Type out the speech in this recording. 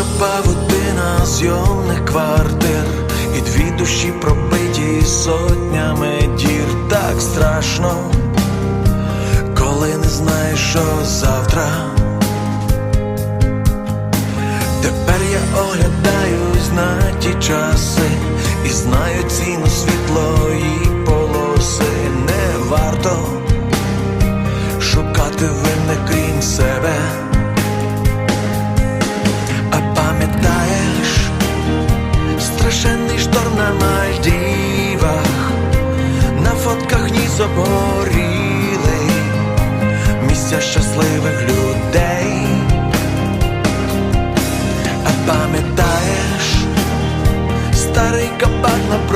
Тягуча павутина зйомних квартир І дві душі пробиті сотнями дір Так страшно, коли не знаєш, що завтра. Тепер я оглядаюсь на ті часи і знаю ціну світлої полоси. Не варто шукати винних крім себе. Обгоріли місця щасливих людей. А пам'ятаєш старий кабак на